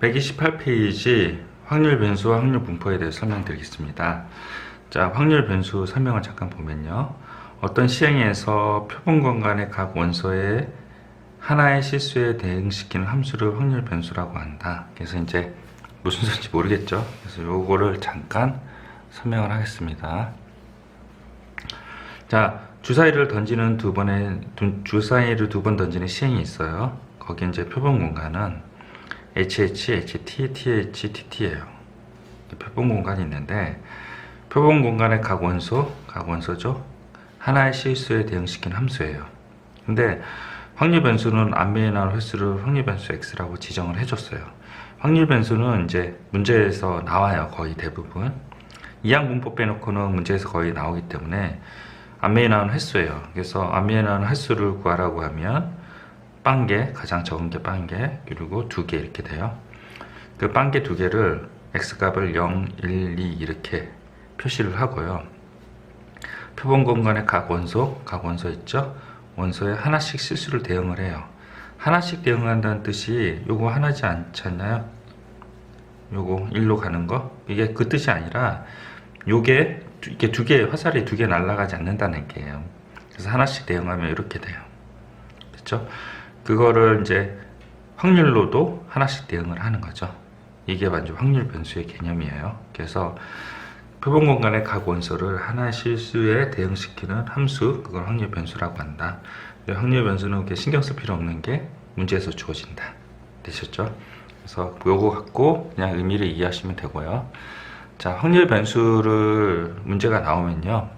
128페이지 확률 변수와 확률 분포에 대해 설명드리겠습니다. 자, 확률 변수 설명을 잠깐 보면요. 어떤 시행에서 표본 공간의 각 원소의 하나의 실수에 대응시키는 함수를 확률 변수라고 한다. 그래서 이제 무슨 소리인지 모르겠죠. 그래서 요거를 잠깐 설명을 하겠습니다. 자, 주사위를 던지는 두 번의 두- 주사위를 두 번 던지는 시행이 있어요. 거기 이제 표본 공간은 HH, HT, TH, TT예요. 표본 공간이 있는데 표본 공간의 각 원소, 각 원소죠. 하나의 실수에 대응시키는 함수예요. 근데 확률 변수는 나온 횟수를 확률 변수 x라고 지정을 해줬어요. 확률 변수는 이제 문제에서 나와요. 거의 대부분. 이항 분포 빼놓고는 문제에서 거의 나오기 때문에 나온 횟수예요. 그래서 나온 횟수를 구하라고 하면 빵개 가장 적은 게 빵개 그리고 두 개 이렇게 돼요. 그 빵개 두 개를 x 값을 0, 1, 2 이렇게 표시를 하고요. 표본 공간의 각 원소, 각 원소 있죠? 원소에 하나씩 실수를 대응을 해요. 하나씩 대응한다는 뜻이 요거 하나지 않지 않나요? 요거 1로 가는 거? 이게 그 뜻이 아니라 요게 두- 이게 두 개, 화살이 두 개 날아가지 않는다는 얘기예요. 그래서 하나씩 대응하면 이렇게 돼요. 그렇죠? 그거를 이제 확률로도 하나씩 대응을 하는 거죠. 이게 완전 확률 변수의 개념이에요. 그래서 표본 공간의 각 원소를 하나의 실수에 대응시키는 함수, 그걸 확률 변수라고 한다. 이 확률 변수는 이렇게 신경 쓸 필요 없는 게 문제에서 주어진다. 되셨죠? 그래서 요거 갖고 그냥 의미를 이해하시면 되고요. 자, 확률 변수를 문제가 나오면요.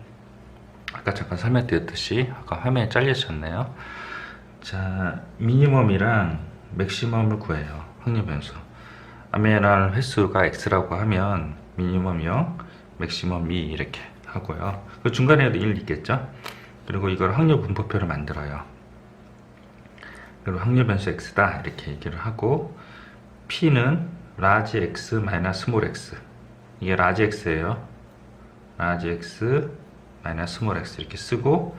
아까 잠깐 설명드렸듯이 아까 화면에 잘리셨네요. 자, 미니멈이랑 맥시멈을 구해요. 확률 변수. 아메랄 횟수가 x라고 하면 미니멈 0, 맥시멈 2 이렇게 하고요. 그 중간에도 1 있겠죠? 그리고 이걸 확률 분포표를 만들어요. 그리고 확률 변수 x다 이렇게 얘기를 하고 p는 라지 x 마이너스 스몰 x 이게 라지 x예요. 라지 x 마이너스 스몰 x 이렇게 쓰고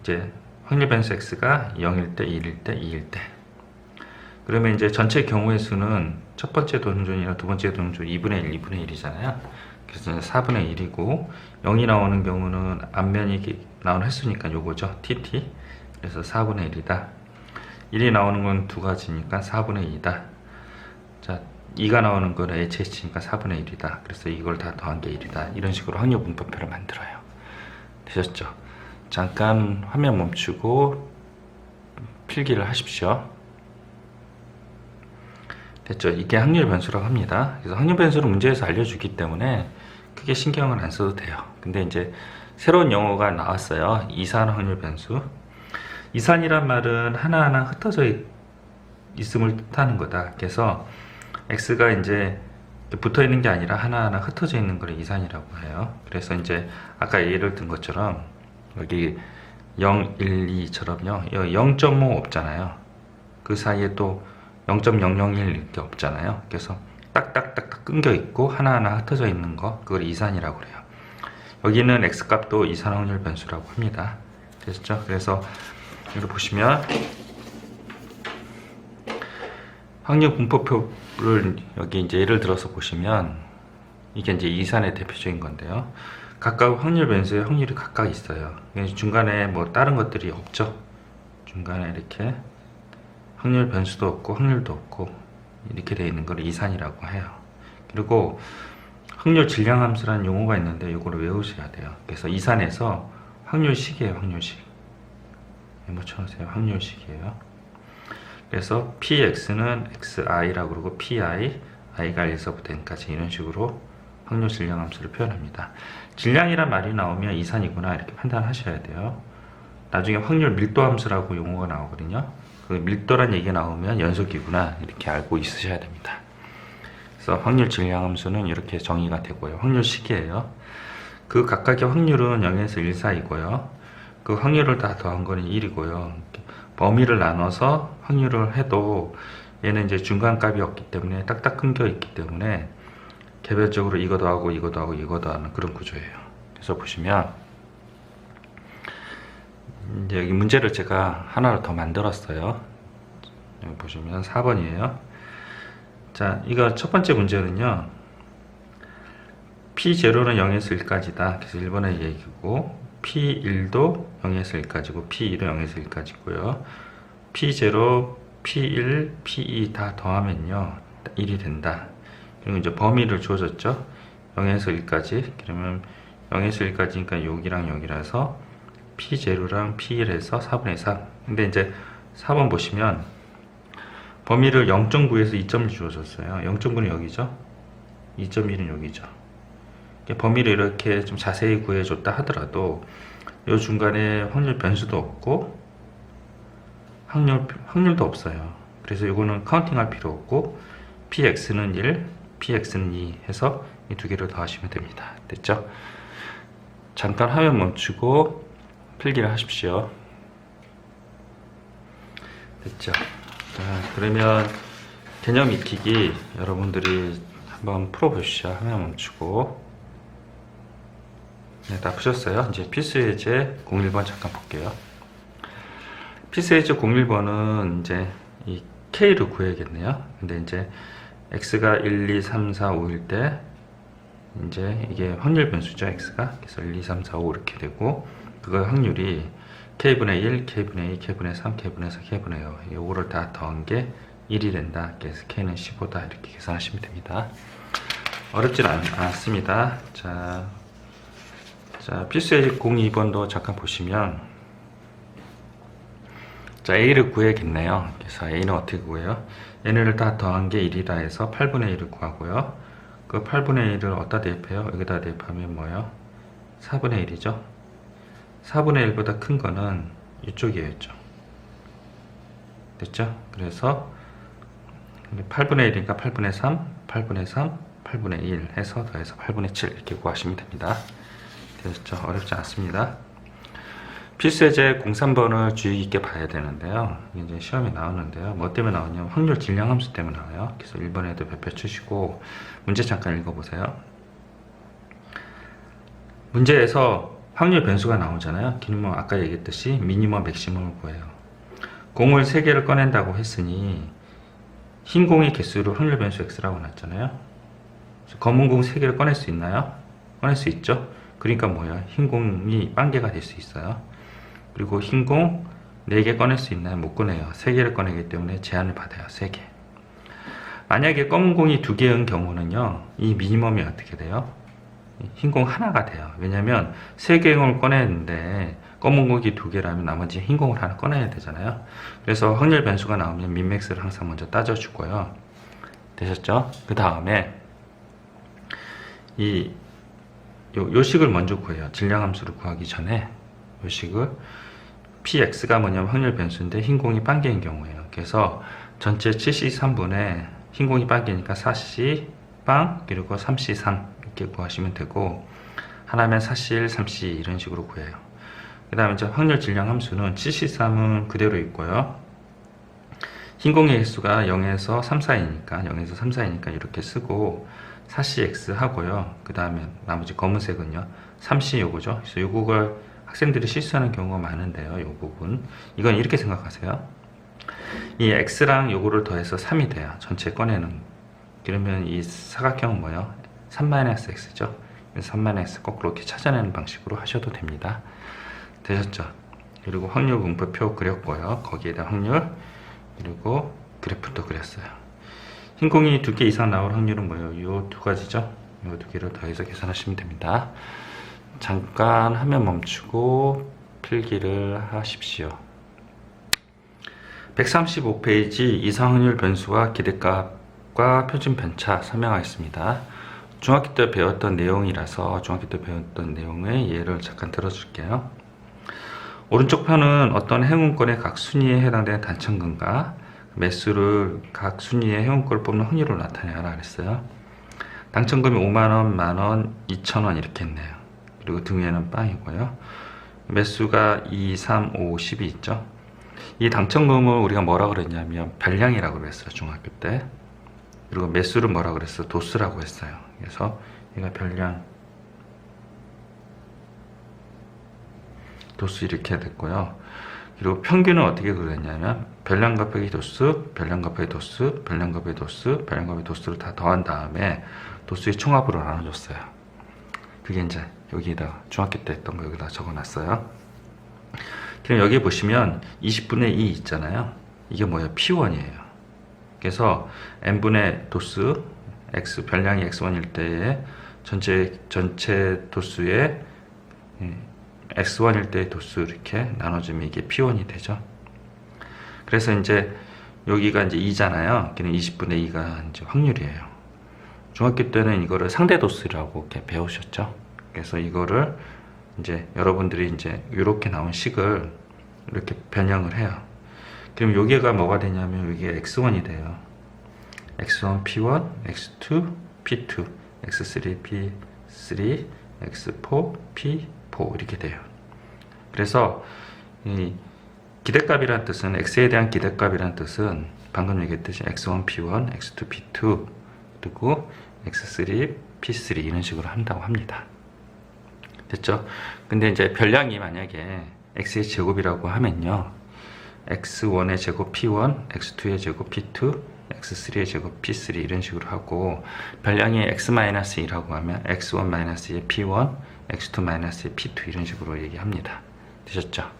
이제 확률 변수 x가 0일 때, 1일 때, 2일 때. 그러면 이제 전체 경우의 수는 첫 번째 동준이나 두 번째 동준 2분의 1, 2분의 1이잖아요. 그래서 이제 4분의 1이고 0이 나오는 경우는 앞면이 나오는 횟수니까 요거죠. tt. 그래서 4분의 1이다. 1이 나오는 건 두 가지니까 4분의 2다. 자, 2가 나오는 건 hh니까 4분의 1이다. 그래서 이걸 다 더한 게 1이다. 이런 식으로 확률 분포표를 만들어요. 되셨죠? 잠깐 화면 멈추고 필기를 하십시오. 됐죠? 이게 확률 변수라고 합니다. 그래서 확률 변수를 문제에서 알려주기 때문에 크게 신경을 안 써도 돼요. 근데 이제 새로운 용어가 나왔어요. 이산 확률 변수. 이산이란 말은 하나하나 흩어져 있- 있음을 뜻하는 거다. 그래서 x가 이제 붙어 있는 게 아니라 하나하나 흩어져 있는 걸 이산이라고 해요. 그래서 이제 아까 예를 든 것처럼 여기 0, 1, 2처럼요. 0.5 없잖아요. 그 사이에 또 0.001 이렇게 없잖아요. 그래서 딱딱딱딱 끊겨 있고 하나하나 흩어져 있는 거 그걸 이산이라고 그래요. 여기는 x 값도 이산 확률 변수라고 합니다. 됐죠? 그래서 여기 보시면 확률 분포표를 여기 이제 예를 들어서 보시면 이게 이제 이산의 대표적인 건데요. 각각 확률 변수의 확률이 각각 있어요. 그래서 중간에 뭐 다른 것들이 없죠. 중간에 이렇게 확률 변수도 없고 확률도 없고 이렇게 되어 있는 걸 이산이라고 해요. 그리고 확률 질량 함수라는 용어가 있는데 이거를 외우셔야 돼요. 그래서 이산에서 확률식이에요. 확률식. 메모 쳐놓으세요. 확률식이에요. 그래서 px는 xi라고 그러고 pi, i가 1에서부터 n까지 이런 식으로 확률 질량 함수를 표현합니다. 질량이란 말이 나오면 이산이구나 이렇게 판단하셔야 돼요. 나중에 확률 밀도 함수라고 용어가 나오거든요. 그 밀도란 얘기가 나오면 연속이구나 이렇게 알고 있으셔야 됩니다. 그래서 확률 질량 함수는 이렇게 정의가 되고요. 확률식이에요. 그 각각의 확률은 0에서 1 사이고요. 그 확률을 다 더한 거는 1이고요. 범위를 나눠서 확률을 해도 얘는 이제 중간값이 없기 때문에 딱딱 끊겨 있기 때문에 개별적으로 이거 더하고 이거 더하고 이거 더하는 그런 구조예요. 그래서 보시면 이제 여기 문제를 제가 하나를 더 만들었어요. 여기 보시면 4번이에요. 자, 이거 첫 번째 문제는요. P0는 0에서 1까지다. 그래서 1번의 얘기고, P1도 0에서 1까지고, P2도 0에서 1까지고요. P0, P1, P2 다 더하면요. 1이 된다. 그리고 이제 범위를 주어졌죠. 0에서 1까지. 그러면 0에서 1까지니까 여기랑 여기라서 P0랑 P1에서 4분의 3. 근데 이제 4번 보시면 범위를 0.9에서 2.1 주어졌어요. 0.9는 여기죠. 2.1은 여기죠. 범위를 이렇게 좀 자세히 구해줬다 하더라도 이 중간에 확률 변수도 없고 확률, 확률도 없어요. 그래서 이거는 카운팅 할 필요 없고 px는 1, px는 2 해서 이 두 개를 더하시면 됩니다. 됐죠? 잠깐 화면 멈추고 필기를 하십시오. 됐죠? 자, 그러면 개념 익히기 여러분들이 한번 풀어보시죠. 화면 멈추고. 네, 다 푸셨어요. 이제 예제 01번 잠깐 볼게요. 예제 01번은 이제 이 K를 구해야겠네요. 근데 이제 X가 1, 2, 3, 4, 5일 때 이제 이게 확률 변수죠. X가. 그래서 1, 2, 3, 4, 5 이렇게 되고 그거 확률이 K분의 1, K분의 2, K분의 3, K분의 4, K분의 5이 5를 다 더한 게 1이 된다. 그래서 K는 15다. 이렇게 계산하시면 됩니다. 어렵진 않, 않습니다. 자, 자 필수의 02번도 잠깐 보시면 자 A를 구해야겠네요. 그래서 A는 어떻게 구해요? 얘네를 다 더한 게 1이라 해서 8분의 1을 구하고요. 그 8분의 1을 어디다 대입해요? 여기다 대입하면 뭐예요? 4분의 1이죠. 4분의 1보다 큰 거는 이쪽이었죠. 됐죠? 그래서 8분의 1이니까 8분의 3, 8분의 3, 8분의 1 해서 더해서 8분의 7 이렇게 구하시면 됩니다. 됐죠? 어렵지 않습니다. 필수예제 03번을 주의 깊게 봐야 되는데요. 이제 시험에 나오는데요. 뭐 때문에 나오냐면 확률 질량 함수 때문에 나와요. 그래서 1번에도 몇표 치시고 문제 잠깐 읽어보세요. 문제에서 확률 변수가 나오잖아요. 기능은 아까 얘기했듯이 미니멈 맥시멈을 구해요. 공을 3개를 꺼낸다고 했으니 흰 공의 개수를 확률 변수 x라고 놨잖아요. 검은 공 3개를 꺼낼 수 있나요? 꺼낼 수 있죠. 그러니까 뭐야? 흰 공이 빵개가 될 수 있어요. 그리고 흰공 4개 꺼낼 수 있나요? 못 꺼내요. 3개를 꺼내기 때문에 제한을 받아요. 3개. 만약에 검은 공이 2개인 경우는요. 이 미니멈이 어떻게 돼요? 흰 공 하나가 돼요. 왜냐면 3개의 공을 꺼내는데 검은 공이 2개라면 나머지 흰 공을 하나 꺼내야 되잖아요. 그래서 확률 변수가 나오면 민맥스를 항상 먼저 따져주고요. 되셨죠? 그 다음에 이 요, 요식을 먼저 구해요. 질량 함수를 구하기 전에 요식을 px가 뭐냐면 확률 변수인데 흰 공이 빵개인 경우예요. 그래서 전체 73분의 흰 공이 빵개니까 4c 빵 그리고 3c 3 이렇게 구하시면 되고 하나면 4c 1, 3c 이런 식으로 구해요. 그 다음에 이제 확률 질량 함수는 73은 그대로 있고요. 흰 공의 개수가 0에서 3 사이니까 0에서 3 사이니까 이렇게 쓰고 4cx 하고요. 그 다음에 나머지 검은색은요. 3c 요거죠. 그래서 요거를 학생들이 실수하는 경우가 많은데요. 요 부분. 이건 이렇게 생각하세요. 이 x랑 요거를 더해서 3이 돼요. 전체 꺼내는. 그러면 이 사각형은 뭐예요? 3-x죠. 3-x 거꾸로 이렇게 찾아내는 방식으로 하셔도 됩니다. 되셨죠? 그리고 확률 분포표 그렸고요. 거기에다 확률 그리고 그래프도 그렸어요. 흰 공이 두 개 이상 나올 확률은 뭐예요? 이 두 가지죠. 이 두 개를 더해서 계산하시면 됩니다. 잠깐 화면 멈추고 필기를 하십시오. 135페이지 이상 확률 변수와 기대값과 표준 편차 설명하겠습니다. 중학교 때 배웠던 내용이라서 중학교 때 배웠던 내용의 예를 잠깐 들어줄게요. 오른쪽 편은 어떤 행운권의 각 순위에 해당되는 단천근과 매수를 각 순위의 행운권을 뽑는 확률을 나타내라 그랬어요. 당첨금이 5만원, 만원, 2천원 이렇게 했네요. 그리고 등에는 빵이고요. 매수가 2, 3, 5, 10이 있죠. 이 당첨금을 우리가 뭐라 그랬냐면 별량이라고 그랬어요. 중학교 때. 그리고 매수를 뭐라 그랬어요? 도수라고 했어요. 그래서 얘가 별량 도수 이렇게 됐고요. 그리고 평균은 어떻게 그렸냐면 별량 곱하기 도수, 별량 곱하기 도수, 별량 곱하기 도수, 별량 곱하기 도수를 다 더한 다음에 도수의 총합으로 나눠줬어요. 그게 이제 여기에다 중학교 때 했던 거 여기다 적어놨어요. 그럼 여기 보시면 20분의 2 있잖아요. 이게 뭐예요? P1이에요. 그래서 n분의 도수 x 별량이 x1일 때에 전체 전체 도수의 예, x1일 때의 도수 이렇게 나눠주면 이게 p1이 되죠. 그래서 이제 여기가 이제 2잖아요. 그냥 20분의 2가 이제 확률이에요. 중학교 때는 이거를 상대 도수라고 이렇게 배우셨죠. 그래서 이거를 이제 여러분들이 이제 이렇게 나온 식을 이렇게 변형을 해요. 그럼 여기가 뭐가 되냐면 여기가 x1이 돼요. x1 p1, x2 p2, x3 p3, x4 p4 이렇게 돼요. 그래서 이 기대값이란 뜻은 x에 대한 기대값이란 뜻은 방금 얘기했듯이 x1 p1, x2 p2 그리고 x3 p3 이런 식으로 한다고 합니다. 됐죠? 근데 이제 별량이 만약에 x의 제곱이라고 하면요. x1의 제곱 p1, x2의 제곱 p2, x3의 제곱 p3 이런 식으로 하고 별량이 x-1이라고 하면 x1-의 p1, x2-의 p2 이런 식으로 얘기합니다. 되셨죠?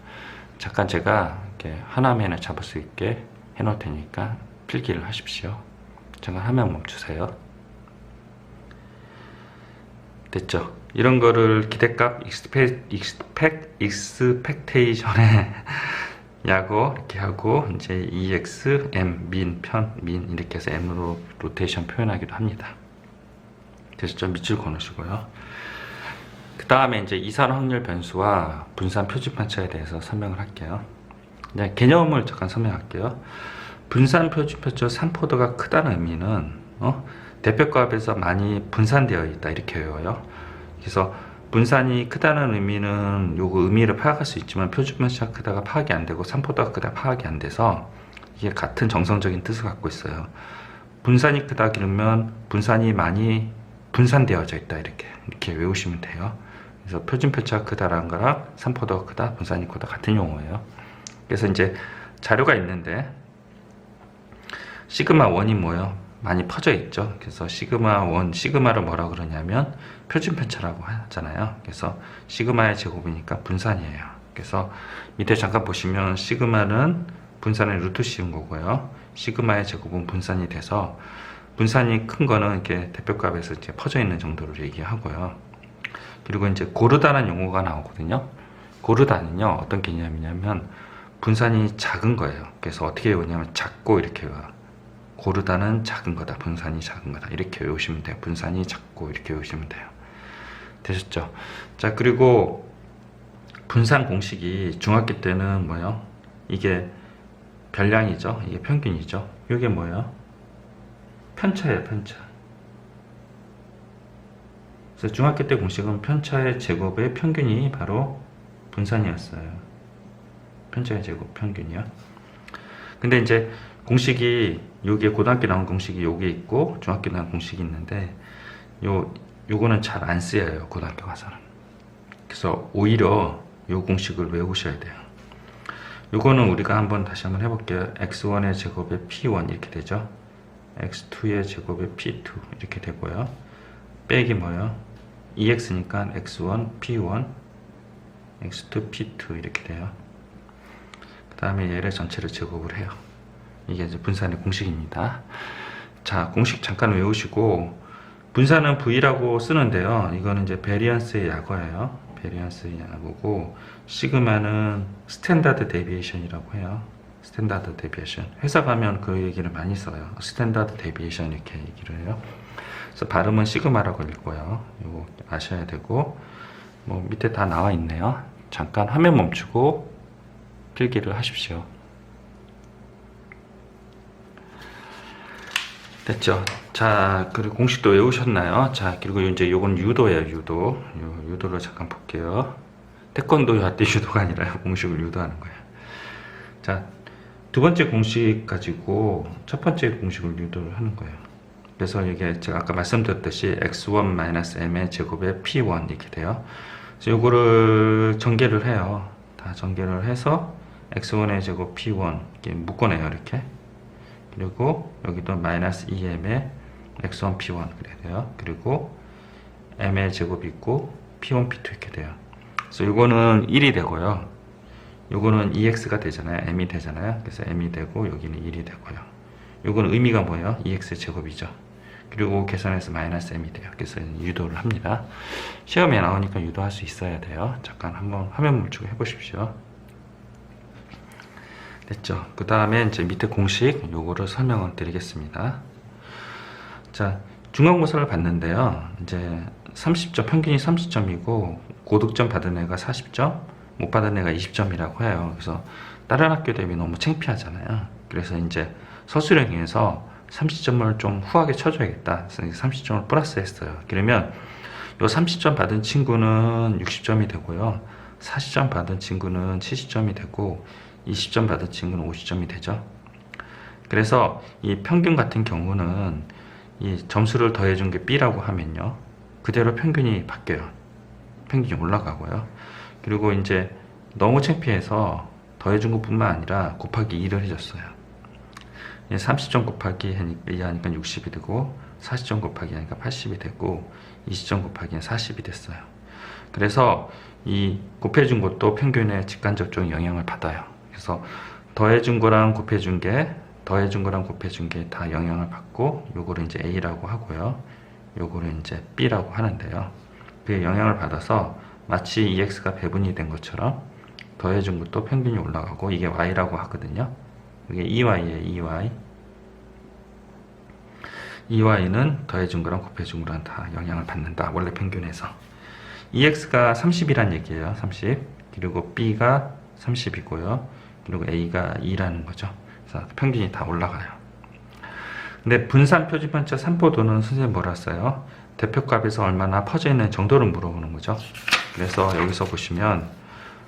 잠깐 제가 이렇게 하나면을 잡을 수 있게 해 놓을 테니까 필기를 하십시오. 잠깐 화면 멈추세요. 됐죠? 이런 거를 기대값 익스페, 익스펙, 익스펙테이션에 야고 이렇게 하고 이제 EX, M, 민, 편, 민 이렇게 해서 M으로 로테이션 표현하기도 합니다. 됐죠? 밑줄 그어놓으시고요. 그 다음에 이제 이산 확률 변수와 분산 표준 편차에 대해서 설명을 할게요. 네, 개념을 잠깐 설명할게요. 분산 표준 편차 산포도가 크다는 의미는 어? 대표값에서 많이 분산되어 있다 이렇게 외워요. 그래서 분산이 크다는 의미는 요거 의미를 파악할 수 있지만 표준 편차가 크다가 파악이 안 되고 산포도가 크다 파악이 안 돼서 이게 같은 정성적인 뜻을 갖고 있어요. 분산이 크다 그러면 분산이 많이 분산되어져 있다 이렇게 이렇게 외우시면 돼요. 그래서 표준 편차가 크다라는 거랑 산포도가 크다, 분산이 크다 같은 용어예요. 그래서 이제 자료가 있는데 시그마 원이 뭐예요? 많이 퍼져 있죠. 그래서 시그마 원, 시그마를 뭐라 그러냐면 표준 편차라고 하잖아요. 그래서 시그마의 제곱이니까 분산이에요. 그래서 밑에 잠깐 보시면 시그마는 분산의 루트 씌운 거고요. 시그마의 제곱은 분산이 돼서 분산이 큰 거는 이렇게 대표값에서 이제 퍼져 있는 정도를 얘기하고요. 그리고 이제 고르다는 용어가 나오거든요. 고르다는요, 어떤 개념이냐면 분산이 작은 거예요. 그래서 어떻게 외우냐면 작고 이렇게 외워요. 고르다는 작은 거다. 분산이 작은 거다. 이렇게 외우시면 돼요. 분산이 작고 이렇게 외우시면 돼요. 되셨죠? 자, 그리고 분산 공식이 중학교 때는 뭐요? 이게 별량이죠. 이게 평균이죠. 이게 뭐예요? 편차예요, 편차. 그래서 중학교 때 공식은 편차의 제곱의 평균이 바로 분산이었어요. 편차의 제곱 평균이요. 근데 이제 공식이 여기에 고등학교 나온 공식이 여기 있고 중학교 나온 공식이 있는데 요 요거는 잘 안 쓰여요 고등학교 가서는. 그래서 오히려 요 공식을 외우셔야 돼요. 요거는 우리가 한번 다시 한번 해볼게요. x1의 제곱에 p1 이렇게 되죠. x2의 제곱에 p2 이렇게 되고요. 빼기 뭐예요? 2x니까 x1, p1, x2, p2 이렇게 돼요. 그 다음에 얘를 전체를 제곱을 해요. 이게 이제 분산의 공식입니다. 자, 공식 잠깐 외우시고 분산은 V라고 쓰는데요. 이거는 이제 베리언스의 약어예요. 베리언스의 약어고 시그마는 스탠다드 데비에이션이라고 해요. 스탠다드 데비에이션. 회사 가면 그 얘기를 많이 써요. 스탠다드 데비에이션 이렇게 얘기를 해요. 그래서 발음은 시그마라고 읽고요. 이거 아셔야 되고 뭐 밑에 다 나와 있네요. 잠깐 화면 멈추고 필기를 하십시오. 됐죠. 자, 그리고 공식도 외우셨나요? 자, 그리고 이제 요건 유도예요, 유도. 요, 유도를 잠깐 볼게요. 태권도 할때 유도가 아니라 공식을 유도하는 거예요. 자, 두 번째 공식 가지고 첫 번째 공식을 유도를 하는 거예요. 그래서 이게 제가 아까 말씀드렸듯이 x1-m의 제곱에 p1 이렇게 돼요. 그래서 요거를 전개를 해요. 다 전개를 해서 x1의 제곱 p1 이렇게 묶어내요 이렇게 그리고 여기도 마이너스 2m의 x1 p1 그래야 돼요. 그리고 m의 제곱 있고 p1 p2 이렇게 돼요. 그래서 이거는 1이 되고요. 요거는 2x가 되잖아요. m이 되잖아요. 그래서 m이 되고 여기는 1이 되고요. 요거는 의미가 뭐예요? 2x의 제곱이죠. 그리고 계산해서 마이너스 m이 돼요. 그래서 유도를 합니다. 시험에 나오니까 유도할 수 있어야 돼요. 잠깐 한번 화면 멈추고 해보십시오 됐죠. 그 다음에 이제 밑에 공식 요거를 설명을 드리겠습니다. 자 중간고사를 봤는데요. 이제 30점 평균이 30점이고 고득점 받은 애가 40점 못 받은 애가 20점이라고 해요. 그래서 다른 학교 대비 너무 창피하잖아요. 그래서 이제 서술형에서 30점을 좀 후하게 쳐줘야겠다. 그래서 30점을 플러스 했어요. 그러면 요 30점 받은 친구는 60점이 되고요. 40점 받은 친구는 70점이 되고 20점 받은 친구는 50점이 되죠. 그래서 이 평균 같은 경우는 이 점수를 더해준 게 B라고 하면요. 그대로 평균이 바뀌어요. 평균이 올라가고요. 그리고 이제 너무 창피해서 더해준 것 뿐만 아니라 곱하기 2를 해줬어요. 30점 곱하기 2 하니까 60이 되고 40점 곱하기 하니까 80이 되고 20점 곱하기 40이 됐어요. 그래서 이 곱해준 것도 평균에 직간접적인 영향을 받아요 그래서 더해준 거랑 곱해준 게 더해준 거랑 곱해준 게 다 영향을 받고 요거를 이제 A라고 하고요. 요거를 이제 B라고 하는데요. 그 영향을 받아서 마치 EX가 배분이 된 것처럼 더해준 것도 평균이 올라가고 이게 Y라고 하거든요. 이게 EY에 EY. EY는 더해준 거랑 곱해준 거랑 다 영향을 받는다. 원래 평균에서. EX가 30이란 얘기예요. 30 그리고 B가 30이고요 그리고 A가 2라는 거죠. 그래서 평균이 다 올라가요. 근데 분산 표준편차 산포도는 선생님 뭐라 써요. 대표값에서 얼마나 퍼져 있는 정도를 물어보는 거죠. 그래서 여기서 보시면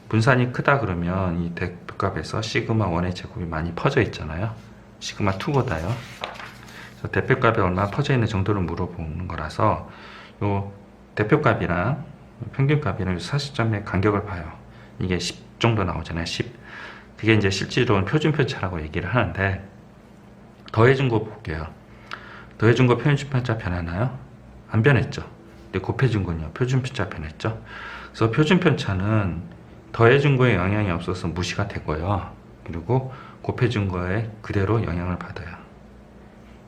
분산이 크다 그러면 이 대표값에서 시그마 1의 제곱이 많이 퍼져 있잖아요. 시그마 2보다요. 그래서 대표값이 얼마나 퍼져 있는 정도를 물어보는 거라서 요 대표값이랑 평균값이랑 40점의 간격을 봐요. 이게 10 정도 나오잖아요. 10 그게 이제 실제로는 표준편차라고 얘기를 하는데 더해준 거 볼게요. 더해준 거 표준편차 변하나요? 안 변했죠. 근데 곱해준 건요. 표준편차 변했죠. 그래서 표준편차는 더해준 거에 영향이 없어서 무시가 되고요. 그리고 곱해준 거에 그대로 영향을 받아요.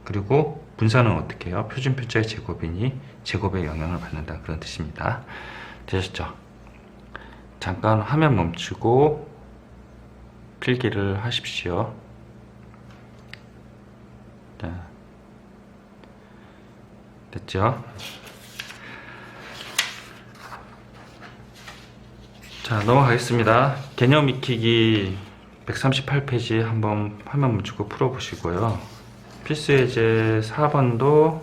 그리고 분산은 어떻게 해요? 표준편차의 제곱이니 제곱에 영향을 받는다 그런 뜻입니다. 되셨죠? 잠깐 화면 멈추고 필기를 하십시오. 자, 됐죠? 자 넘어가겠습니다. 개념 익히기 138페이지 한번 화면 멈추고 풀어보시고요. 필수 예제 4번도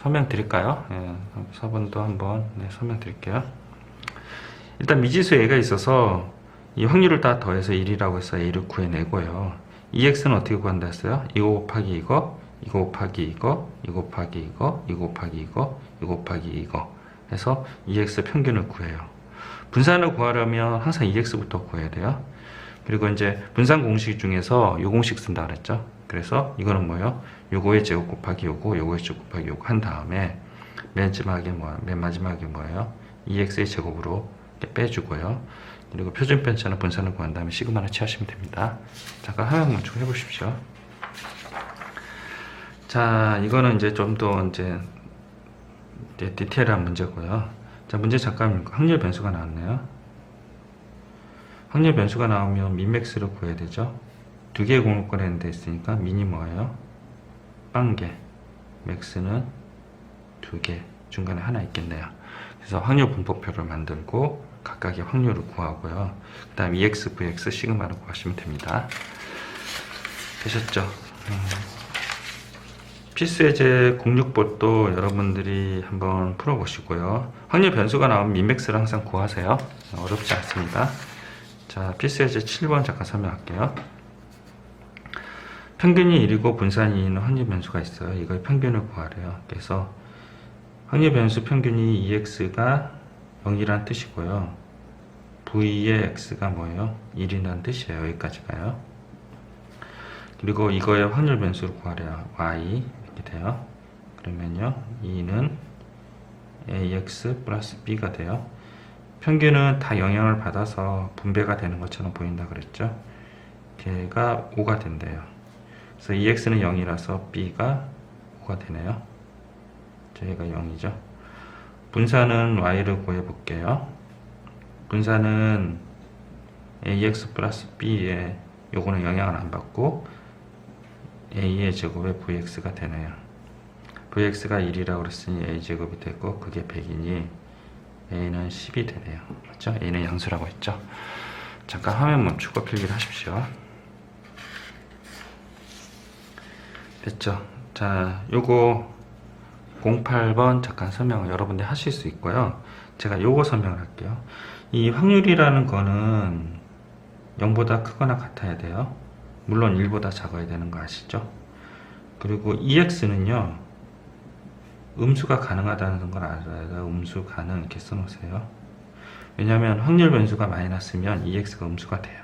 설명 드릴까요? 예, 4번도 한번 네, 설명 드릴게요. 일단 미지수 A가 있어서 이 확률을 다 더해서 1이라고 해서 A를 구해내고요. 2x는 어떻게 구한다 했어요? 이거 곱하기 이거 이거 곱하기 이거 이거 곱하기 이거 이거 곱하기 이거 이거 곱하기 이거 해서 2x 평균을 구해요. 분산을 구하려면 항상 2x부터 구해야 돼요. 그리고 이제 분산 공식 중에서 요 공식 쓴다 그랬죠? 그래서 이거는 뭐예요? 요거의 제곱 곱하기 요거 요거의 제곱 곱하기 요거 한 다음에 맨 마지막에 뭐, 맨 마지막에 뭐예요? 2x의 제곱으로 빼주고요 그리고 표준 편차는 분산을 구한 다음에 시그마를 취하시면 됩니다. 잠깐 화면 멈추고 해보십시오. 자 이거는 이제 좀 더 이제 디테일한 문제고요. 자 문제 잠깐 확률 변수가 나왔네요. 확률 변수가 나오면 민맥스를 구해야 되죠? 두 개의 공급권에 있는데 있으니까 미니 뭐예요? 빵개. 맥스는 두 개. 중간에 하나 있겠네요. 그래서 확률 분포표를 만들고 각각의 확률을 구하고요 그 다음 EX, VX, 시그마를 구하시면 됩니다 되셨죠? 음. 필수예제 06봇도 여러분들이 한번 풀어보시고요. 확률 변수가 나오면 민맥스를 항상 구하세요. 어렵지 않습니다. 자, 필수예제 7번 잠깐 설명할게요. 평균이 1이고 분산이 2는 확률 변수가 있어요. 이걸 평균을 구하래요. 그래서 확률 변수 평균이 2x가 0이란 뜻이고요. v의 x가 뭐예요? 1이라는 뜻이에요. 여기까지가요. 그리고 이거의 확률 변수를 구하래요. y 이렇게 돼요. 그러면요. 2는 ax 플러스 b가 돼요. 평균은 다 영향을 받아서 분배가 되는 것처럼 보인다 그랬죠. 걔가 5가 된대요. 그래서 e x는 0이라서 b가 5가 되네요. 저희가 0이죠. 분산은 y를 구해 볼게요. 분산은 ax 플러스 b에 요거는 영향을 안 받고 a의 제곱에 vx가 되네요. vx가 1이라고 그랬으니 a 제곱이 되고 그게 100이니 a는 10이 되네요. 맞죠? a는 양수라고 했죠. 잠깐 화면 멈추고 필기를 하십시오. 됐죠? 자, 요거 08번 잠깐 설명을 여러분들 하실 수 있고요. 제가 요거 설명을 할게요. 이 확률이라는 거는 0보다 크거나 같아야 돼요. 물론 1보다 작아야 되는 거 아시죠? 그리고 EX는요, 음수가 가능하다는 걸 알아야 음수 가능 이렇게 써놓으세요. 왜냐하면 확률 변수가 마이너스면 EX가 음수가 돼요.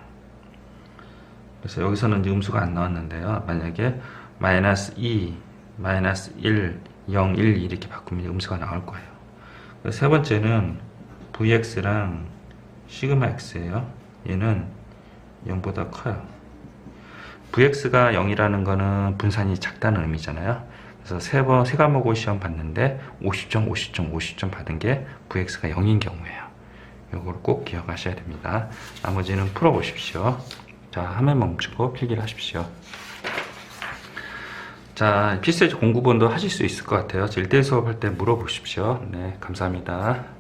그래서 여기서는 음수가 안 나왔는데요. 만약에 마이너스 2, 마이너스 1, 0, 1, 2 이렇게 바꾸면 음수가 나올 거예요. 세 번째는 VX랑 시그마 X예요. 얘는 0보다 커요. VX가 0이라는 거는 분산이 작다는 의미잖아요. 그래서 세 번, 세 과목을 시험 봤는데 50점, 50점, 50점 받은 게 VX가 0인 경우예요. 요거를 꼭 기억하셔야 됩니다. 나머지는 풀어보십시오. 자, 화면 멈추고 필기를 하십시오. 자, 필수 공부본도 하실 수 있을 것 같아요. 1대1 수업할 때 물어보십시오. 네, 감사합니다.